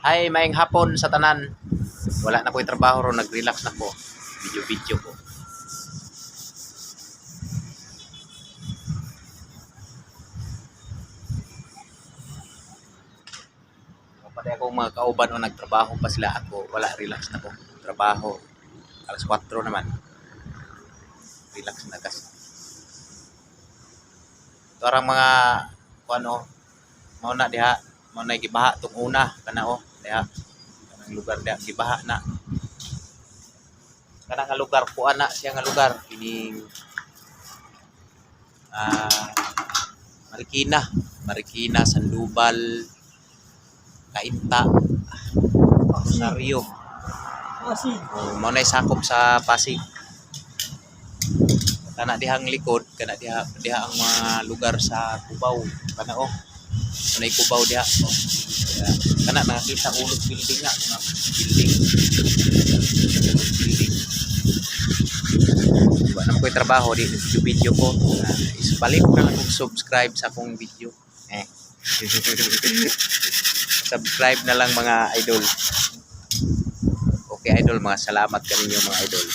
Hi, maing hapon sa tanan. Wala na ko'y trabaho ro, nag-relax na ko. Video-video ko. Kapag ako mga kauban o nagtrabaho pa sila ako, wala, relax na ko. Trabaho. Alas 4 naman. Relax na kasi. Ito mga, ano, mao na diha, mao na gibaha tong una, kana o, diha. Kanang lugar diha, gibaha na. Kana nga lugar, kuan na siya nga lugar, kining, ah, Marikina, Marikina, Sandoval, Kainta, Rosario. Kasi, Oh, mao na sakop sa Pasig. Kana dihang likod, kana diha diha ang mga lugar sa Cubao. Kana oh. Kana Cubao diha. Oh. Kaya, kana nakakita ulog building nga, mga building. Building. Diba naman ko'y trabaho di video video ko. Uh, is balik na lang kung subscribe sa akong video. Eh. subscribe na lang mga idol. Okay idol, mga salamat kaninyo mga idol.